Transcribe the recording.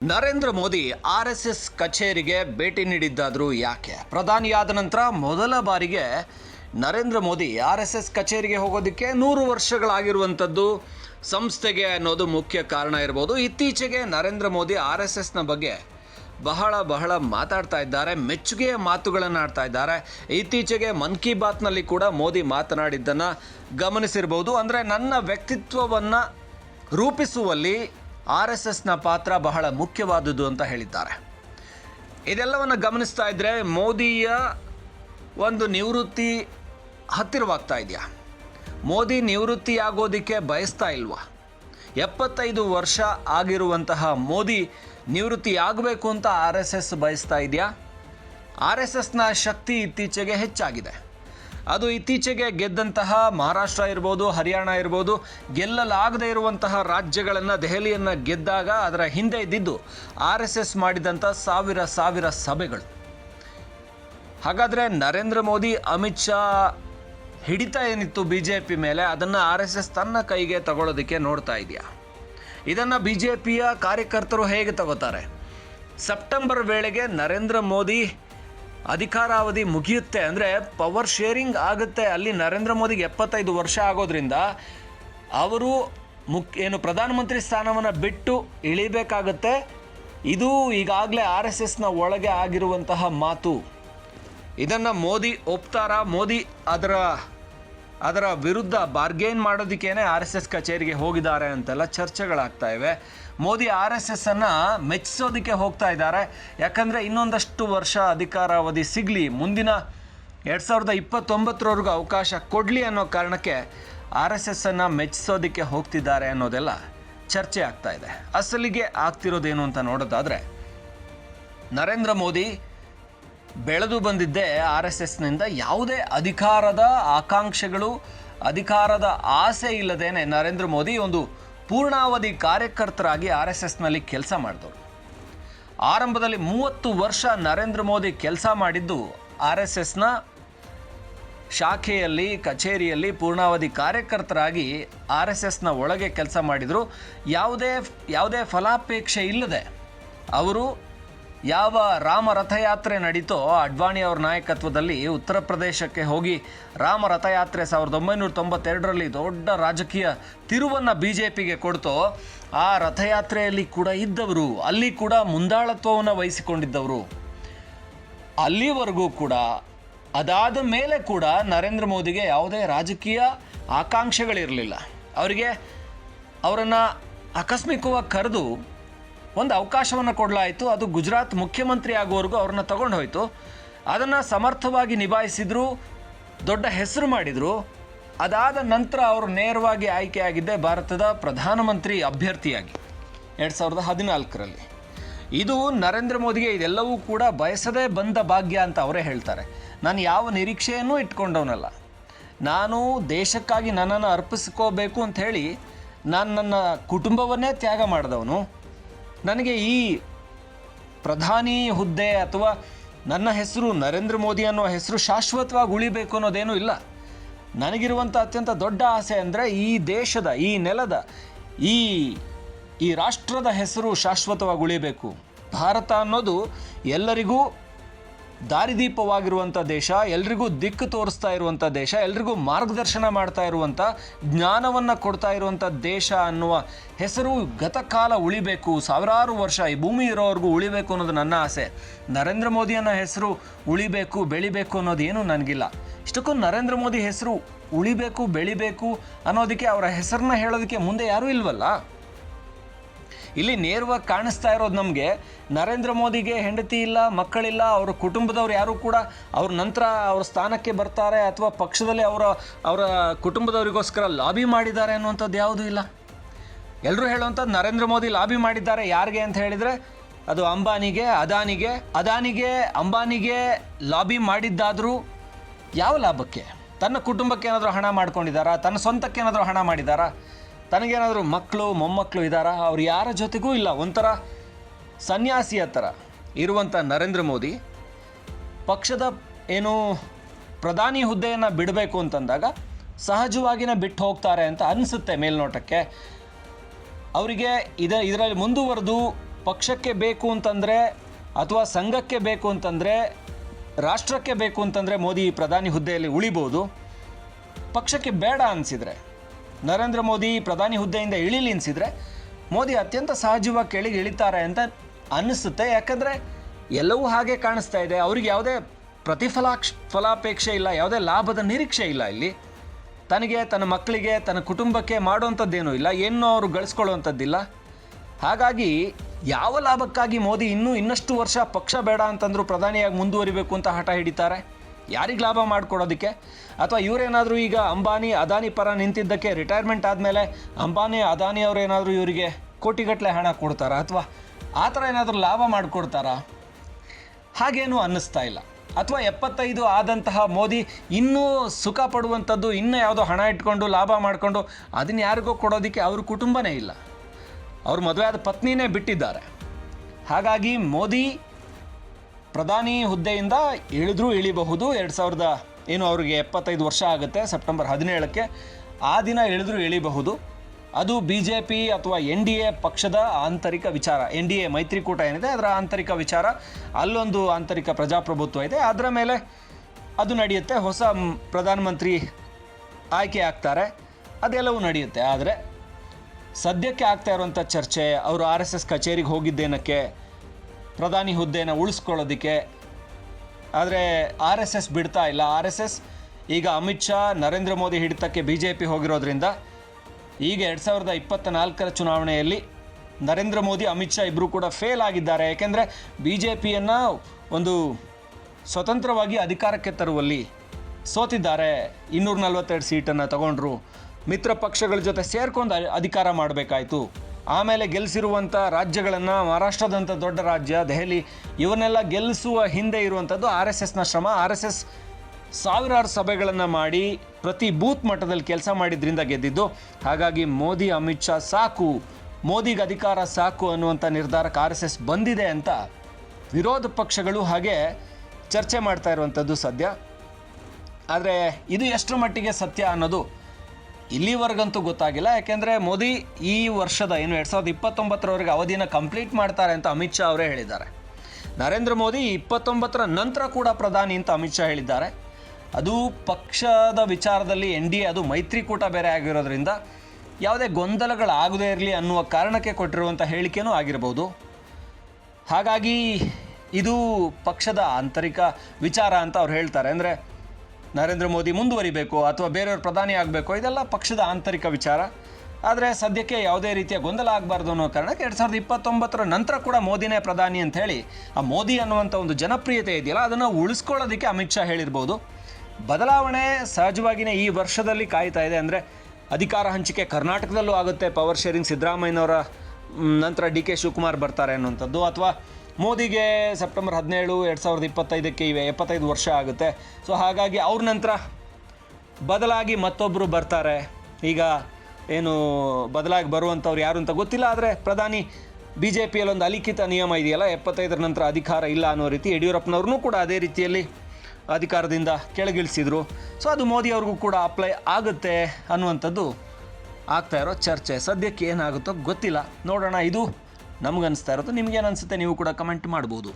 Narendra Modi R S S ಕಚೇರಿಗೆ ಭೇಟಿ ನೀಡಿದ್ದಾದರೂ ಯಾಕೆ? ಪ್ರಧಾನಿಯಾದ ನಂತರ ಮೊದಲ ಬಾರಿಗೆ Narendra Modi R S S ಕಚೇರಿಗೆ ಹೋಗೋದಕ್ಕೆ ನೂರು ವರ್ಷಗಳಾಗಿರುವಂಥದ್ದು ಸಂಸ್ಥೆಗೆ ಅನ್ನೋದು ಮುಖ್ಯ ಕಾರಣ ಇರ್ಬೋದು. ಇತ್ತೀಚೆಗೆ ನರೇಂದ್ರ ಮೋದಿ ಆರ್ ಎಸ್ ಎಸ್ನ ಬಗ್ಗೆ ಬಹಳ ಬಹಳ ಮಾತಾಡ್ತಾ ಇದ್ದಾರೆ, ಮೆಚ್ಚುಗೆಯ ಮಾತುಗಳನ್ನು ಆಡ್ತಾ ಇದ್ದಾರೆ. ಇತ್ತೀಚೆಗೆ ಮನ್ ಕಿ ಬಾತ್ನಲ್ಲಿ ಕೂಡ ಮೋದಿ ಮಾತನಾಡಿದ್ದನ್ನು ಗಮನಿಸಿರ್ಬೋದು. ಅಂದರೆ ನನ್ನ ವ್ಯಕ್ತಿತ್ವವನ್ನು ರೂಪಿಸುವಲ್ಲಿ ಆರ್ ಎಸ್ ಎಸ್ನ ಪಾತ್ರ ಬಹಳ ಮುಖ್ಯವಾದುದು ಅಂತ ಹೇಳಿದ್ದಾರೆ. ಇದೆಲ್ಲವನ್ನು ಗಮನಿಸ್ತಾ ಇದ್ದರೆ ಮೋದಿಯ ಒಂದು ನಿವೃತ್ತಿ ಹತ್ತಿರವಾಗ್ತಾ ಇದೆಯಾ? ಮೋದಿ ನಿವೃತ್ತಿಯಾಗೋದಕ್ಕೆ ಬಯಸ್ತಾ ಇಲ್ವಾ? ಎಪ್ಪತ್ತೈದು ವರ್ಷ ಆಗಿರುವಂತಹ ಮೋದಿ ನಿವೃತ್ತಿ ಆಗಬೇಕು ಅಂತ ಆರ್ ಎಸ್ ಎಸ್ ಬಯಸ್ತಾ ಇದೆಯಾ? ಆರ್ ಎಸ್ ಎಸ್ನ ಶಕ್ತಿ ಇತ್ತೀಚೆಗೆ ಹೆಚ್ಚಾಗಿದೆ. ಅದು ಇತ್ತೀಚೆಗೆ ಗೆದ್ದಂತಹ ಮಹಾರಾಷ್ಟ್ರ ಇರ್ಬೋದು, ಹರಿಯಾಣ ಇರ್ಬೋದು, ಗೆಲ್ಲಲಾಗದೇ ಇರುವಂತಹ ರಾಜ್ಯಗಳನ್ನು ದೆಹಲಿಯನ್ನು ಗೆದ್ದಾಗ ಅದರ ಹಿಂದೆ ಇದ್ದಿದ್ದು ಆರ್ ಎಸ್ ಎಸ್ ಮಾಡಿದಂಥ ಸಾವಿರ ಸಾವಿರ ಸಭೆಗಳು. ಹಾಗಾದರೆ ನರೇಂದ್ರ ಮೋದಿ, ಅಮಿತ್ ಶಾ ಹಿಡಿತ ಏನಿತ್ತು ಬಿ ಜೆ ಪಿ ಮೇಲೆ? ಅದನ್ನು ಆರ್ ಎಸ್ ಎಸ್ ತನ್ನ ಕೈಗೆ ತಗೊಳ್ಳೋದಕ್ಕೆ ನೋಡ್ತಾ ಇದೆಯಾ? ಇದನ್ನು ಬಿ ಜೆ ಪಿಯ ಕಾರ್ಯಕರ್ತರು ಹೇಗೆ ತಗೋತಾರೆ? ಸೆಪ್ಟೆಂಬರ್ ವೇಳೆಗೆ ನರೇಂದ್ರ ಮೋದಿ ಅಧಿಕಾರಾವಧಿ ಮುಗಿಯುತ್ತೆ ಅಂದರೆ ಪವರ್ ಶೇರಿಂಗ್ ಆಗುತ್ತೆ. ಅಲ್ಲಿ ನರೇಂದ್ರ ಮೋದಿಗೆ ಎಪ್ಪತ್ತೈದು ವರ್ಷ ಆಗೋದ್ರಿಂದ ಅವರು ಮುಕ್, ಏನು ಪ್ರಧಾನಮಂತ್ರಿ ಸ್ಥಾನವನ್ನು ಬಿಟ್ಟು ಇಳಿಬೇಕಾಗತ್ತೆ. ಇದು ಈಗಾಗಲೇ ಆರ್ ಎಸ್ ಎಸ್ನ ಒಳಗೆ ಆಗಿರುವಂತಹ ಮಾತು. ಇದನ್ನು ಮೋದಿ ಒಪ್ತಾರಾ? ಮೋದಿ ಅದರ ಅದರ ವಿರುದ್ಧ ಬಾರ್ಗೇನ್ ಮಾಡೋದಕ್ಕೇನೆ ಆರ್ ಎಸ್ ಎಸ್ ಕಚೇರಿಗೆ ಹೋಗಿದ್ದಾರೆ ಅಂತೆಲ್ಲ ಚರ್ಚೆಗಳಾಗ್ತಾ ಇವೆ. ಮೋದಿ ಆರ್ ಎಸ್ ಎಸ್ ಅನ್ನು ಮೆಚ್ಚಿಸೋದಕ್ಕೆ ಹೋಗ್ತಾ ಇದ್ದಾರೆ. ಯಾಕಂದರೆ ಇನ್ನೊಂದಷ್ಟು ವರ್ಷ ಅಧಿಕಾರಾವಧಿ ಸಿಗಲಿ, ಮುಂದಿನ ಎರಡು ಸಾವಿರದ ಇಪ್ಪತ್ತೊಂಬತ್ತರವರೆಗೂ ಅವಕಾಶ ಕೊಡಲಿ ಅನ್ನೋ ಕಾರಣಕ್ಕೆ ಆರ್ ಎಸ್ ಎಸ್ ಅನ್ನು ಮೆಚ್ಚಿಸೋದಕ್ಕೆ ಹೋಗ್ತಿದ್ದಾರೆ ಅನ್ನೋದೆಲ್ಲ ಚರ್ಚೆ ಆಗ್ತಾ ಇದೆ. ಅಸಲಿಗೆ ಆಗ್ತಿರೋದೇನು ಅಂತ ನೋಡೋದಾದರೆ, ನರೇಂದ್ರ ಮೋದಿ ಬೆಳೆದು ಬಂದಿದ್ದೇ ಆರ್ ಎಸ್ ಎಸ್ನಿಂದ. ಯಾವುದೇ ಅಧಿಕಾರದ ಆಕಾಂಕ್ಷೆಗಳು, ಅಧಿಕಾರದ ಆಸೆ ಇಲ್ಲದೇನೆ ನರೇಂದ್ರ ಮೋದಿ ಒಂದು ಪೂರ್ಣಾವಧಿ ಕಾರ್ಯಕರ್ತರಾಗಿ ಆರ್ ಎಸ್ ಎಸ್ನಲ್ಲಿ ಕೆಲಸ ಮಾಡಿದವರು. ಆರಂಭದಲ್ಲಿ ಮೂವತ್ತು ವರ್ಷ ನರೇಂದ್ರ ಮೋದಿ ಕೆಲಸ ಮಾಡಿದ್ದು ಆರ್ ಎಸ್ ಎಸ್ನ ಶಾಖೆಯಲ್ಲಿ, ಕಚೇರಿಯಲ್ಲಿ ಪೂರ್ಣಾವಧಿ ಕಾರ್ಯಕರ್ತರಾಗಿ ಆರ್ ಎಸ್ ಎಸ್ನ ಒಳಗೆ ಕೆಲಸ ಮಾಡಿದರು. ಯಾವುದೇ ಯಾವುದೇ ಫಲಾಪೇಕ್ಷೆ ಇಲ್ಲದೆ ಅವರು ಯಾವ ರಾಮ ರಥಯಾತ್ರೆ ನಡೀತೋ ಅಡ್ವಾಣಿ ಅವರ ನಾಯಕತ್ವದಲ್ಲಿ ಉತ್ತರ ಪ್ರದೇಶಕ್ಕೆ ಹೋಗಿ ರಾಮ ರಥಯಾತ್ರೆ ಸಾವಿರದ ಒಂಬೈನೂರ ತೊಂಬತ್ತೆರಡರಲ್ಲಿ ದೊಡ್ಡ ರಾಜಕೀಯ ತಿರುವನ್ನು ಬಿ ಜೆ ಪಿಗೆ ಕೊಡ್ತೋ, ಆ ರಥಯಾತ್ರೆಯಲ್ಲಿ ಕೂಡ ಇದ್ದವರು, ಅಲ್ಲಿ ಕೂಡ ಮುಂದಾಳತ್ವವನ್ನು ವಹಿಸಿಕೊಂಡಿದ್ದವರು. ಅಲ್ಲಿವರೆಗೂ ಕೂಡ, ಅದಾದ ಮೇಲೆ ಕೂಡ ನರೇಂದ್ರ ಮೋದಿಗೆ ಯಾವುದೇ ರಾಜಕೀಯ ಆಕಾಂಕ್ಷೆಗಳಿರಲಿಲ್ಲ. ಅವರಿಗೆ ಅವರನ್ನು ಆಕಸ್ಮಿಕವಾಗಿ ಕರೆದು ಒಂದು ಅವಕಾಶವನ್ನು ಕೊಡಲಾಯಿತು. ಅದು ಗುಜರಾತ್ ಮುಖ್ಯಮಂತ್ರಿ ಆಗುವವರೆಗೂ ಅವ್ರನ್ನ ತಗೊಂಡು ಹೋಯಿತು. ಅದನ್ನು ಸಮರ್ಥವಾಗಿ ನಿಭಾಯಿಸಿದ್ರು, ದೊಡ್ಡ ಹೆಸರು ಮಾಡಿದರು. ಅದಾದ ನಂತರ ಅವರು ನೇರವಾಗಿ ಆಯ್ಕೆಯಾಗಿದ್ದೆ ಭಾರತದ ಪ್ರಧಾನಮಂತ್ರಿ ಅಭ್ಯರ್ಥಿಯಾಗಿ. ಎರಡು ಸಾವಿರದ ಹದಿನಾಲ್ಕರಲ್ಲಿ. ಇದು ನರೇಂದ್ರ ಮೋದಿಗೆ ಇದೆಲ್ಲವೂ ಕೂಡ ಬಯಸದೇ ಬಂದ ಭಾಗ್ಯ ಅಂತ ಅವರೇ ಹೇಳ್ತಾರೆ. ನಾನು ಯಾವ ನಿರೀಕ್ಷೆಯನ್ನೂ ಇಟ್ಕೊಂಡವನಲ್ಲ. ನಾನು ದೇಶಕ್ಕಾಗಿ ನನ್ನನ್ನು ಅರ್ಪಿಸ್ಕೋಬೇಕು ಅಂತ ಹೇಳಿ, ನಾನು ನನ್ನ ಕುಟುಂಬವನ್ನೇ ತ್ಯಾಗ ಮಾಡಿದವನು. ನನಗೆ ಈ ಪ್ರಧಾನಿ ಹುದ್ದೆ ಅಥವಾ ನನ್ನ ಹೆಸರು ನರೇಂದ್ರ ಮೋದಿ ಅನ್ನೋ ಹೆಸರು ಶಾಶ್ವತವಾಗಿ ಉಳಿಬೇಕು ಅನ್ನೋದೇನೂ ಇಲ್ಲ. ನನಗಿರುವಂಥ ಅತ್ಯಂತ ದೊಡ್ಡ ಆಸೆ ಅಂದರೆ ಈ ದೇಶದ, ಈ ನೆಲದ, ಈ ಈ ರಾಷ್ಟ್ರದ ಹೆಸರು ಶಾಶ್ವತವಾಗಿ ಉಳಿಬೇಕು. ಭಾರತ ಅನ್ನೋದು ಎಲ್ಲರಿಗೂ ದಾರಿದೀಪವಾಗಿರುವಂಥ ದೇಶ, ಎಲ್ರಿಗೂ ದಿಕ್ಕು ತೋರಿಸ್ತಾ ಇರುವಂಥ ದೇಶ, ಎಲ್ರಿಗೂ ಮಾರ್ಗದರ್ಶನ ಮಾಡ್ತಾ ಇರುವಂಥ ಜ್ಞಾನವನ್ನು ಕೊಡ್ತಾ ಇರುವಂಥ ದೇಶ ಅನ್ನುವ ಹೆಸರು ಗತಕಾಲ ಉಳಿಬೇಕು. ಸಾವಿರಾರು ವರ್ಷ ಈ ಭೂಮಿ ಇರೋವರೆಗೂ ಉಳಿಬೇಕು ಅನ್ನೋದು ನನ್ನ ಆಸೆ. ನರೇಂದ್ರ ಮೋದಿಯನ್ನ ಹೆಸರು ಉಳಿಬೇಕು, ಬೆಳಿಬೇಕು ಅನ್ನೋದೇನು ನನಗಿಲ್ಲ. ಇಷ್ಟಕ್ಕೂ ನರೇಂದ್ರ ಮೋದಿ ಹೆಸರು ಉಳಿಬೇಕು, ಬೆಳಿಬೇಕು ಅನ್ನೋದಕ್ಕೆ ಅವರ ಹೆಸರನ್ನ ಹೇಳೋದಕ್ಕೆ ಮುಂದೆ ಯಾರೂ ಇಲ್ವಲ್ಲ? ಇಲ್ಲಿ ನೇರವಾಗಿ ಕಾಣಿಸ್ತಾ ಇರೋದು ನಮಗೆ, ನರೇಂದ್ರ ಮೋದಿಗೆ ಹೆಂಡತಿ ಇಲ್ಲ, ಮಕ್ಕಳಿಲ್ಲ, ಅವರ ಕುಟುಂಬದವ್ರು ಯಾರೂ ಕೂಡ ಅವ್ರ ನಂತರ ಅವ್ರ ಸ್ಥಾನಕ್ಕೆ ಬರ್ತಾರೆ ಅಥವಾ ಪಕ್ಷದಲ್ಲಿ ಅವರ ಅವರ ಕುಟುಂಬದವರಿಗೋಸ್ಕರ ಲಾಬಿ ಮಾಡಿದ್ದಾರೆ ಅನ್ನುವಂಥದ್ದು ಯಾವುದೂ ಇಲ್ಲ. ಎಲ್ಲರೂ ಹೇಳುವಂಥದ್ದು ನರೇಂದ್ರ ಮೋದಿ ಲಾಬಿ ಮಾಡಿದ್ದಾರೆ ಯಾರಿಗೆ ಅಂತ ಹೇಳಿದರೆ, ಅದು ಅಂಬಾನಿಗೆ, ಅದಾನಿಗೆ ಅದಾನಿಗೆ, ಅಂಬಾನಿಗೆ ಲಾಬಿ ಮಾಡಿದ್ದಾದರೂ ಯಾವ ಲಾಭಕ್ಕೆ? ತನ್ನ ಕುಟುಂಬಕ್ಕೆ ಏನಾದರೂ ಹಣ ಮಾಡ್ಕೊಂಡಿದ್ದಾರಾ? ತನ್ನ ಸ್ವಂತಕ್ಕೆ ಏನಾದರೂ ಹಣ ಮಾಡಿದ್ದಾರಾ? ತನಗೇನಾದರೂ ಮಕ್ಕಳು ಮೊಮ್ಮಕ್ಕಳು ಇದ್ದಾರಾ ಅವ್ರು ಯಾರ ಜೊತೆಗೂ ಇಲ್ಲ. ಒಂಥರ ಸನ್ಯಾಸಿಯ ಥರ ಇರುವಂಥ ನರೇಂದ್ರ ಮೋದಿ ಪಕ್ಷದ ಏನು ಪ್ರಧಾನಿ ಹುದ್ದೆಯನ್ನು ಬಿಡಬೇಕು ಅಂತಂದಾಗ ಸಹಜವಾಗಿನೇ ಬಿಟ್ಟು ಹೋಗ್ತಾರೆ ಅಂತ ಅನಿಸುತ್ತೆ ಮೇಲ್ನೋಟಕ್ಕೆ. ಅವರಿಗೆ ಇದ, ಇದರಲ್ಲಿ ಮುಂದುವರೆದು ಪಕ್ಷಕ್ಕೆ ಬೇಕು ಅಂತಂದರೆ ಅಥವಾ ಸಂಘಕ್ಕೆ ಬೇಕು ಅಂತಂದರೆ ರಾಷ್ಟ್ರಕ್ಕೆ ಬೇಕು ಅಂತಂದರೆ ಮೋದಿ ಪ್ರಧಾನಿ ಹುದ್ದೆಯಲ್ಲಿ ಉಳಿಬೋದು. ಪಕ್ಷಕ್ಕೆ ಬೇಡ ಅನಿಸಿದರೆ ನರೇಂದ್ರ ಮೋದಿ ಪ್ರಧಾನಿ ಹುದ್ದೆಯಿಂದ ಇಳಿಲಿ ಅನಿಸಿದರೆ ಮೋದಿ ಅತ್ಯಂತ ಸಹಜವಾಗಿ ಕೆಳಗೆ ಇಳಿತಾರೆ ಅಂತ ಅನ್ನಿಸುತ್ತೆ. ಯಾಕಂದರೆ ಎಲ್ಲವೂ ಹಾಗೆ ಕಾಣಿಸ್ತಾ ಇದೆ. ಅವ್ರಿಗೆ ಯಾವುದೇ ಪ್ರತಿಫಲಾಕ್ಷ, ಫಲಾಪೇಕ್ಷೆ ಇಲ್ಲ, ಯಾವುದೇ ಲಾಭದ ನಿರೀಕ್ಷೆ ಇಲ್ಲ ಇಲ್ಲಿ. ತನಗೆ, ತನ್ನ ಮಕ್ಕಳಿಗೆ, ತನ್ನ ಕುಟುಂಬಕ್ಕೆ ಮಾಡುವಂಥದ್ದೇನೂ ಇಲ್ಲ. ಏನೂ ಅವರು ಗಳಿಸ್ಕೊಳ್ಳುವಂಥದ್ದಿಲ್ಲ. ಹಾಗಾಗಿ ಯಾವ ಲಾಭಕ್ಕಾಗಿ ಮೋದಿ ಇನ್ನೂ ಇನ್ನಷ್ಟು ವರ್ಷ ಪಕ್ಷ ಬೇಡ ಅಂತಂದರೂ ಪ್ರಧಾನಿಯಾಗಿ ಮುಂದುವರಿಬೇಕು ಅಂತ ಹಠ ಹಿಡಿತಾರೆ. ಯಾರಿಗೆ ಲಾಭ ಮಾಡಿಕೊಡೋದಕ್ಕೆ? ಅಥವಾ ಇವರೇನಾದರೂ ಈಗ ಅಂಬಾನಿ, ಅದಾನಿ ಪರ ನಿಂತಿದ್ದಕ್ಕೆ ರಿಟೈರ್ಮೆಂಟ್ ಆದಮೇಲೆ ಅಂಬಾನಿ, ಅದಾನಿ ಅವರೇನಾದರೂ ಇವರಿಗೆ ಕೋಟಿಗಟ್ಟಲೆ ಹಣ ಕೊಡ್ತಾರಾ? ಅಥವಾ ಆ ಥರ ಏನಾದರೂ ಲಾಭ ಮಾಡಿಕೊಡ್ತಾರಾ? ಹಾಗೇನೂ ಅನ್ನಿಸ್ತಾ ಇಲ್ಲ. ಅಥವಾ ಎಪ್ಪತ್ತೈದು ಆದಂತಹ ಮೋದಿ ಇನ್ನೂ ಸುಖ ಪಡುವಂಥದ್ದು, ಇನ್ನೂ ಯಾವುದೋ ಹಣ ಇಟ್ಕೊಂಡು, ಲಾಭ ಮಾಡಿಕೊಂಡು ಅದನ್ನ ಯಾರಿಗೂ ಕೊಡೋದಕ್ಕೆ ಅವ್ರ ಕುಟುಂಬನೇ ಇಲ್ಲ. ಅವ್ರ ಮದುವೆ ಆದ ಪತ್ನಿನೇ ಬಿಟ್ಟಿದ್ದಾರೆ. ಹಾಗಾಗಿ ಮೋದಿ ಪ್ರಧಾನಿ ಹುದ್ದೆಯಿಂದ ಇಳಿದ್ರೂ ಇಳಿಬಹುದು. ಎರಡು ಸಾವಿರದ ಏನು ಅವರಿಗೆ ಎಪ್ಪತ್ತೈದು ವರ್ಷ ಆಗುತ್ತೆ, ಸೆಪ್ಟೆಂಬರ್ ಹದಿನೇಳಕ್ಕೆ. ಆ ದಿನ ಇಳಿದ್ರೂ ಇಳಿಬಹುದು. ಅದು ಬಿ ಜೆ ಪಿ ಅಥವಾ ಎನ್ ಡಿ ಎ ಪಕ್ಷದ ಆಂತರಿಕ ವಿಚಾರ. ಎನ್ ಡಿ ಎ ಮೈತ್ರಿಕೂಟ ಏನಿದೆ, ಅದರ ಆಂತರಿಕ ವಿಚಾರ. ಅಲ್ಲೊಂದು ಆಂತರಿಕ ಪ್ರಜಾಪ್ರಭುತ್ವ ಇದೆ. ಅದರ ಮೇಲೆ ಅದು ನಡೆಯುತ್ತೆ. ಹೊಸ ಪ್ರಧಾನಮಂತ್ರಿ ಆಯ್ಕೆ ಆಗ್ತಾರೆ. ಅದೆಲ್ಲವೂ ನಡೆಯುತ್ತೆ. ಆದರೆ ಸದ್ಯಕ್ಕೆ ಆಗ್ತಾ ಇರುವಂಥ ಚರ್ಚೆ, ಅವರು ಆರ್ ಎಸ್ ಎಸ್ ಕಚೇರಿಗೆ ಹೋಗಿದ್ದೇನಕ್ಕೆ ಪ್ರಧಾನಿ ಹುದ್ದೆನ ಉಳಿಸ್ಕೊಳ್ಳೋದಕ್ಕೆ. ಆದರೆ ಆರ್ ಎಸ್ ಎಸ್ ಬಿಡ್ತಾ ಇಲ್ಲ. ಆರ್ ಎಸ್ ಎಸ್ ಈಗ ಅಮಿತ್ ಶಾ, ನರೇಂದ್ರ ಮೋದಿ ಹಿಡಿತಕ್ಕೆ ಬಿ ಜೆ ಪಿ ಹೋಗಿರೋದ್ರಿಂದ ಈಗ ಎರಡು ಸಾವಿರದ ಇಪ್ಪತ್ತ ನಾಲ್ಕರ ಚುನಾವಣೆಯಲ್ಲಿ ನರೇಂದ್ರ ಮೋದಿ, ಅಮಿತ್ ಶಾ ಇಬ್ಬರೂ ಕೂಡ ಫೇಲ್ ಆಗಿದ್ದಾರೆ. ಯಾಕೆಂದರೆ ಬಿ ಜೆ ಪಿಯನ್ನು ಒಂದು ಸ್ವತಂತ್ರವಾಗಿ ಅಧಿಕಾರಕ್ಕೆ ತರುವಲ್ಲಿ ಸೋತಿದ್ದಾರೆ. ಇನ್ನೂರ ನಲ್ವತ್ತೆರಡು ಸೀಟನ್ನು ತಗೊಂಡ್ರು. ಮಿತ್ರ ಪಕ್ಷಗಳ ಜೊತೆ ಸೇರ್ಕೊಂಡು ಅಧಿಕಾರ ಮಾಡಬೇಕಾಯ್ತು. ಆಮೇಲೆ ಗೆಲ್ಲಿಸಿರುವಂಥ ರಾಜ್ಯಗಳನ್ನು ಮಹಾರಾಷ್ಟ್ರದಂಥ ದೊಡ್ಡ ರಾಜ್ಯ, ದೆಹಲಿ, ಇವನ್ನೆಲ್ಲ ಗೆಲ್ಲಿಸುವ ಹಿಂದೆ ಇರುವಂಥದ್ದು ಆರ್ ಎಸ್ ಎಸ್ನ ಶ್ರಮ. ಆರ್ ಎಸ್ ಸಾವಿರಾರು ಸಭೆಗಳನ್ನು ಮಾಡಿ ಪ್ರತಿ ಬೂತ್ ಮಟ್ಟದಲ್ಲಿ ಕೆಲಸ ಮಾಡಿದ್ರಿಂದ ಗೆದ್ದಿದ್ದು. ಹಾಗಾಗಿ ಮೋದಿ, ಅಮಿತ್ ಶಾ ಸಾಕು. ಮೋದಿಗೆ ಅಧಿಕಾರ ಸಾಕು ಅನ್ನುವಂಥ ನಿರ್ಧಾರಕ್ಕೆ ಆರ್ ಎಸ್ ಎಸ್ ಬಂದಿದೆ ಅಂತ ವಿರೋಧ ಪಕ್ಷಗಳು ಹಾಗೆ ಚರ್ಚೆ ಮಾಡ್ತಾ ಇರುವಂಥದ್ದು ಸದ್ಯ. ಆದರೆ ಇದು ಎಷ್ಟರ ಮಟ್ಟಿಗೆ ಸತ್ಯ ಅನ್ನೋದು ಇಲ್ಲಿವರೆಗಂತೂ ಗೊತ್ತಾಗಿಲ್ಲ. ಯಾಕೆಂದರೆ ಮೋದಿ ಈ ವರ್ಷದ ಏನು ಎರಡು ಸಾವಿರದ ಇಪ್ಪತ್ತೊಂಬತ್ತರವರೆಗೆ ಅವಧಿನ ಕಂಪ್ಲೀಟ್ ಮಾಡ್ತಾರೆ ಅಂತ ಅಮಿತ್ ಶಾ ಅವರೇ ಹೇಳಿದ್ದಾರೆ. ನರೇಂದ್ರ ಮೋದಿ ಇಪ್ಪತ್ತೊಂಬತ್ತರ ನಂತರ ಕೂಡ ಪ್ರಧಾನಿ ಅಂತ ಅಮಿತ್ ಶಾ ಹೇಳಿದ್ದಾರೆ. ಅದು ಪಕ್ಷದ ವಿಚಾರದಲ್ಲಿ ಎನ್ ಡಿ ಎ, ಅದು ಮೈತ್ರಿಕೂಟ ಬೇರೆ ಆಗಿರೋದ್ರಿಂದ ಯಾವುದೇ ಗೊಂದಲಗಳಾಗದೇ ಇರಲಿ ಅನ್ನುವ ಕಾರಣಕ್ಕೆ ಕೊಟ್ಟಿರುವಂಥ ಹೇಳಿಕೆನೂ ಆಗಿರ್ಬೋದು. ಹಾಗಾಗಿ ಇದು ಪಕ್ಷದ ಆಂತರಿಕ ವಿಚಾರ ಅಂತ ಅವ್ರು ಹೇಳ್ತಾರೆ. ಅಂದರೆ ನರೇಂದ್ರ ಮೋದಿ ಮುಂದುವರಿಬೇಕು ಅಥವಾ ಬೇರೆಯವ್ರ ಪ್ರಧಾನಿ ಆಗಬೇಕು, ಇದೆಲ್ಲ ಪಕ್ಷದ ಆಂತರಿಕ ವಿಚಾರ. ಆದರೆ ಸದ್ಯಕ್ಕೆ ಯಾವುದೇ ರೀತಿಯ ಗೊಂದಲ ಆಗಬಾರ್ದು ಅನ್ನೋ ಕಾರಣಕ್ಕೆ ಎರಡು ಸಾವಿರದ ಇಪ್ಪತ್ತೊಂಬತ್ತರ ನಂತರ ಕೂಡ ಮೋದಿನೇ ಪ್ರಧಾನಿ ಅಂತ ಹೇಳಿ ಆ ಮೋದಿ ಅನ್ನುವಂಥ ಒಂದು ಜನಪ್ರಿಯತೆ ಇದೆಯಲ್ಲ, ಅದನ್ನು ಉಳಿಸ್ಕೊಳ್ಳೋದಕ್ಕೆ ಅಮಿತ್ ಶಾ ಹೇಳಿರ್ಬೋದು. ಬದಲಾವಣೆ ಸಹಜವಾಗಿಯೇ ಈ ವರ್ಷದಲ್ಲಿ ಕಾಯ್ತಾ ಇದೆ. ಅಂದರೆ ಅಧಿಕಾರ ಹಂಚಿಕೆ ಕರ್ನಾಟಕದಲ್ಲೂ ಆಗುತ್ತೆ. ಪವರ್ ಶೇರಿಂಗ್ ಸಿದ್ದರಾಮಯ್ಯನವರ ನಂತರ ಡಿ ಕೆ ಶಿವಕುಮಾರ್ ಬರ್ತಾರೆ ಅನ್ನುವಂಥದ್ದು. ಅಥವಾ ಮೋದಿಗೆ ಸೆಪ್ಟೆಂಬರ್ ಹದಿನೇಳು ಎರಡು ಸಾವಿರದ ಇಪ್ಪತ್ತೈದಕ್ಕೆ ಇವೆ ಎಪ್ಪತ್ತೈದು ವರ್ಷ ಆಗುತ್ತೆ. ಸೊ ಹಾಗಾಗಿ ಅವ್ರ ನಂತರ ಬದಲಾಗಿ ಮತ್ತೊಬ್ಬರು ಬರ್ತಾರೆ. ಈಗ ಏನು ಬದಲಾಗಿ ಬರುವಂಥವ್ರು ಯಾರು ಅಂತ ಗೊತ್ತಿಲ್ಲ, ಆದರೆ ಪ್ರಧಾನಿ ಬಿ ಜೆ ಪಿಯಲ್ಲಿ ಒಂದು ಅಲಿಖಿತ ನಿಯಮ ಇದೆಯಲ್ಲ, ಎಪ್ಪತ್ತೈದರ ನಂತರ ಅಧಿಕಾರ ಇಲ್ಲ ಅನ್ನೋ ರೀತಿ ಯಡಿಯೂರಪ್ಪನವ್ರನ್ನೂ ಕೂಡ ಅದೇ ರೀತಿಯಲ್ಲಿ ಅಧಿಕಾರದಿಂದ ಕೆಳಗಿಳಿಸಿದರು. ಸೊ ಅದು ಮೋದಿ ಅವ್ರಿಗೂ ಕೂಡ ಅಪ್ಲೈ ಆಗುತ್ತೆ ಅನ್ನುವಂಥದ್ದು ಆಗ್ತಾ ಇರೋ ಚರ್ಚೆ. ಸದ್ಯಕ್ಕೆ ಏನಾಗುತ್ತೋ ಗೊತ್ತಿಲ್ಲ. ನೋಡೋಣ, ಇದು ನಮಗನ್ನಿಸ್ತಾ ಇರೋದು ನಿಮ್ಗೇನು ಅನಿಸುತ್ತೆ ನೀವು ಕೂಡ ಕಮೆಂಟ್ ಮಾಡ್ಬೋದು.